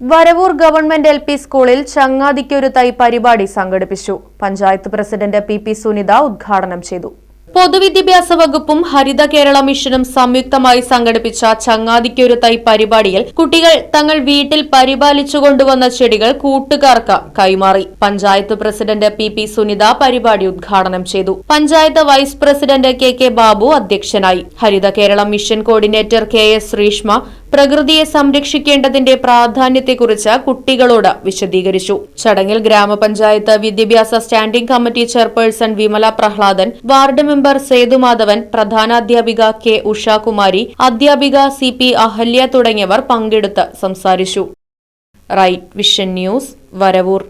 Varavoor government L P സ്കൂളിൽ ചങ്ങാതിക്കൊരു തൈ പരിപാടി സംഘടിപ്പിച്ചു. Panchayat president P P Sunitha ഉദ്ഘാടനം ചെയ്തു. പൊതുവിദ്യാഭ്യാസ വകുപ്പും ഹരിത കേരള മിഷനും സംയുക്തമായി സംഘടിപ്പിച്ച ചങ്ങാതിക്കൊരു തൈ പരിപാടിയിൽ കുട്ടികൾ തങ്ങൾ വീട്ടിൽ പരിപാലിച്ചു കൊണ്ടുവന്ന ചെടികൾ കൂട്ടുകാർക്ക് കൈമാറി. Panchayat president P P Sunitha പരിപാടി ഉദ്ഘാടനം ചെയ്തു. Panchayat vice president K K Babu അധ്യക്ഷനായി. Haritha Kerala mission coordinator K S Sreeshma പ്രകൃതിയെ സംരക്ഷിക്കേണ്ടതിന്റെ പ്രാധാന്യത്തെക്കുറിച്ച് കുട്ടികളോട് വിശദീകരിച്ചു. ചടങ്ങിൽ ഗ്രാമപഞ്ചായത്ത് വിദ്യാഭ്യാസ standing committee chairperson Vimala Prahladan ward member Sethumadhavan പ്രധാനാധ്യാപിക K Ushakumari അധ്യാപിക സി പി അഹല്യ തുടങ്ങിയവർ പങ്കെടുത്ത് സംസാരിച്ചു. Right vision news Varavoor.